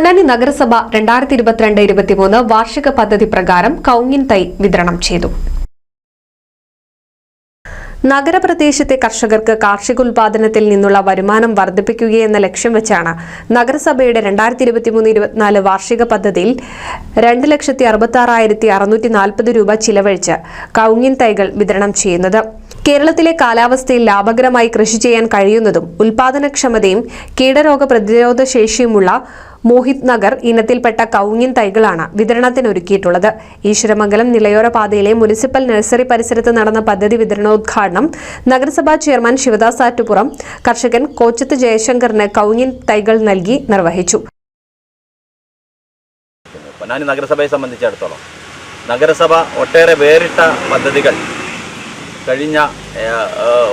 പൊന്നാനി നഗരസഭ രണ്ടായിരത്തി ഇരുപത്തിരണ്ട് ഇരുപത്തിമൂന്ന് വാർഷിക പദ്ധതി പ്രകാരം കൌങ്ങിൻ തൈ വിതരണം ചെയ്തു. നഗരപ്രദേശത്തെ കർഷകർക്ക് കാർഷികോൽപാദനത്തിൽ നിന്നുള്ള വരുമാനം വർദ്ധിപ്പിക്കുകയെന്ന ലക്ഷ്യം വെച്ചാണ് നഗരസഭയുടെ രണ്ടായിരത്തി ഇരുപത്തിമൂന്ന് ഇരുപത്തിനാല് വാർഷിക പദ്ധതിയിൽ രണ്ട് ലക്ഷത്തി അറുപത്തി ആറായിരത്തി അറുന്നൂറ്റി നാൽപ്പത് രൂപ ചിലവഴിച്ച് കൌങ്ങിൻ തൈകൾ വിതരണം ചെയ്യുന്നത്. കേരളത്തിലെ കാലാവസ്ഥയിൽ ലാഭകരമായി കൃഷി ചെയ്യാൻ കഴിയുന്നതും ഉൽപാദനക്ഷമതയും കീടരോഗ പ്രതിരോധ ശേഷിയുമുള്ള മോഹിത് നഗർ ഇനത്തിൽപ്പെട്ട കൌങ്ങിൻ തൈകളാണ് വിതരണത്തിനൊരുക്കിയിട്ടുള്ളത്. ഈശ്വരമംഗലം നിലയോര പാതയിലെ മുനിസിപ്പൽ നഴ്സറി പരിസരത്ത് നടന്ന പദ്ധതി വിതരണോദ്ഘാടനം നഗരസഭാ ചെയർമാൻ ശിവദാസ് ആറ്റുപുറം കർഷകൻ കോച്ചത്ത് ജയശങ്കറിന് കൌങ്ങിൻ തൈകൾ നൽകി നിർവഹിച്ചു. നഗരസഭയെ നഗരസഭ ഒട്ടേറെ വേറിട്ട പദ്ധതികൾ കഴിഞ്ഞ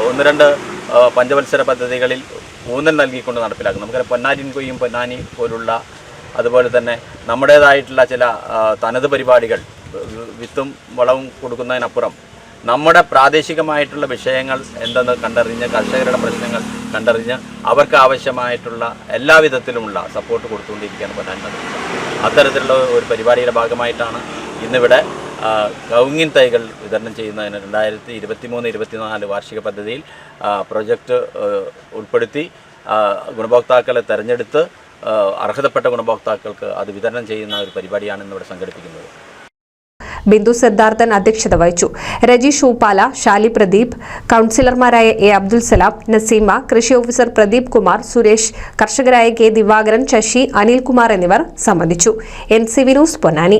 ഒന്ന് രണ്ട് പഞ്ചവത്സര പദ്ധതികളിൽ ഊന്നൽ നൽകിക്കൊണ്ട് നടപ്പിലാക്കും നമുക്കറിയാം പൊന്നാനിൻ കൊയ്യും പൊന്നാനി പോലുള്ള അതുപോലെ തന്നെ നമ്മുടേതായിട്ടുള്ള ചില തനത് പരിപാടികൾ വിത്തും വളവും കൊടുക്കുന്നതിനപ്പുറം നമ്മുടെ പ്രാദേശികമായിട്ടുള്ള വിഷയങ്ങൾ എന്തെന്ന് കണ്ടറിഞ്ഞ് കർഷകരുടെ പ്രശ്നങ്ങൾ കണ്ടറിഞ്ഞ് അവർക്ക് ആവശ്യമായിട്ടുള്ള എല്ലാ വിധത്തിലുമുള്ള സപ്പോർട്ട് കൊടുത്തുകൊണ്ടിരിക്കുകയാണ് പൊന്നാനി അത്തരത്തിലുള്ള ഒരു പരിപാടിയുടെ ഭാഗമായിട്ടാണ് ഇന്നിവിടെ ആ, കവുങ്ങിൻ തൈകൾ വിതരണം ചെയ്യുന്നതിന് രണ്ടായിരത്തി ഇരുപത്തി മൂന്ന് ഇരുപത്തിനാല് വാർഷിക പദ്ധതിയിൽ പ്രൊജക്റ്റ് ഉൾപ്പെടുത്തി ഗുണഭോക്താക്കളെ തെരഞ്ഞെടുത്ത് അർഹതപ്പെട്ട ഗുണഭോക്താക്കൾക്ക് അത് വിതരണം ചെയ്യുന്ന ഒരു പരിപാടിയാണ് ഇന്നിവിടെ സംഘടിപ്പിക്കുന്നത്. ബിന്ദു സിദ്ധാർത്ഥൻ അധ്യക്ഷത വഹിച്ചു. രജീഷ് ഊപ്പാല ഷാലി പ്രദീപ് കൌൺസിലർമാരായ എ അബ്ദുൽ സലാം നസീമ കൃഷി ഓഫീസർ പ്രദീപ് കുമാർ സുരേഷ് കർഷകരായ കെ ദിവാകരൻ ശശി അനിൽകുമാർ എന്നിവർ സംബന്ധിച്ചു. N C Vinoos Ponnani.